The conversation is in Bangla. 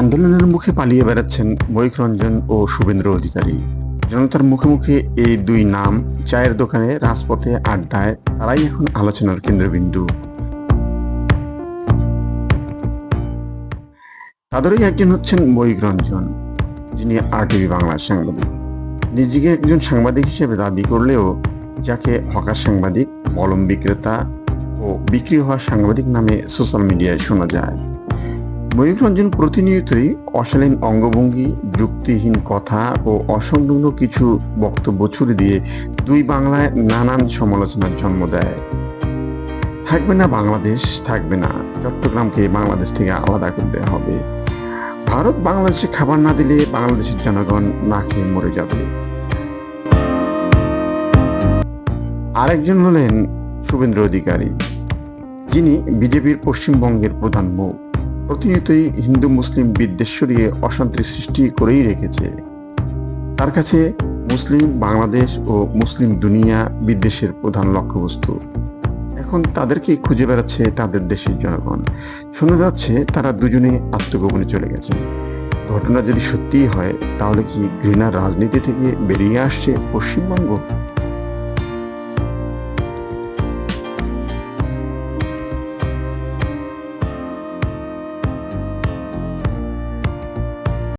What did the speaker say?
আন্দোলনের মুখে পালিয়ে বেড়াচ্ছেন ময়ূক রঞ্জন ও শুভেন্দ্র অধিকারী। জনতার মুখে মুখে এই দুই নাম চায়ের দোকানে, রাজপথে আড্ডায়, তারাই এখন আলোচনার কেন্দ্রবিন্দু। তাদেরই একজন হচ্ছেন ময়ূক রঞ্জন, যিনি আরটিভি বাংলার সাংবাদিক। নিজেকে একজন সাংবাদিক হিসেবে দাবি করলেও যাকে হকার সাংবাদিক কলম বিক্রেতা ও বিক্রি হওয়া সাংবাদিক নামে সোশ্যাল মিডিয়ায় শোনা যায়। ময়ূক রঞ্জন প্রতিনিয়তই অশালীন অঙ্গভঙ্গি, যুক্তিহীন কথা ও অসংলগ্ন কিছু বক্তব্য ছুড়ে দিয়ে দুই বাংলায় নানান সমালোচনার জন্ম দেয়। থাকবে না বাংলাদেশ, থাকবে না। চট্টগ্রামকে বাংলাদেশ থেকে আলাদা করে দেওয়া হবে। ভারত বাংলাদেশে খাবার না দিলে বাংলাদেশের জনগণ না খেয়ে মরে যাবে। আরেকজন হলেন শুভেন্দ্র অধিকারী। যিনি বিজেপির পশ্চিমবঙ্গের প্রধান মুখ প্রতিনিয়তই হিন্দু মুসলিম বিদ্বেষ সরিয়ে অশান্তির সৃষ্টি করেই রেখেছে। তার কাছে মুসলিম বাংলাদেশ ও মুসলিম দুনিয়া বিদ্বেষের প্রধান লক্ষ্যবস্তু। এখন তাদেরকেই খুঁজে বেড়াচ্ছে তাদের দেশের জনগণ। শোনা যাচ্ছে তারা দুজনেই আত্মগোপনে চলে গেছে। ঘটনা যদি সত্যিই হয়, তাহলে কি ঘৃণার রাজনীতি থেকে বেরিয়ে আসছে পশ্চিমবঙ্গ?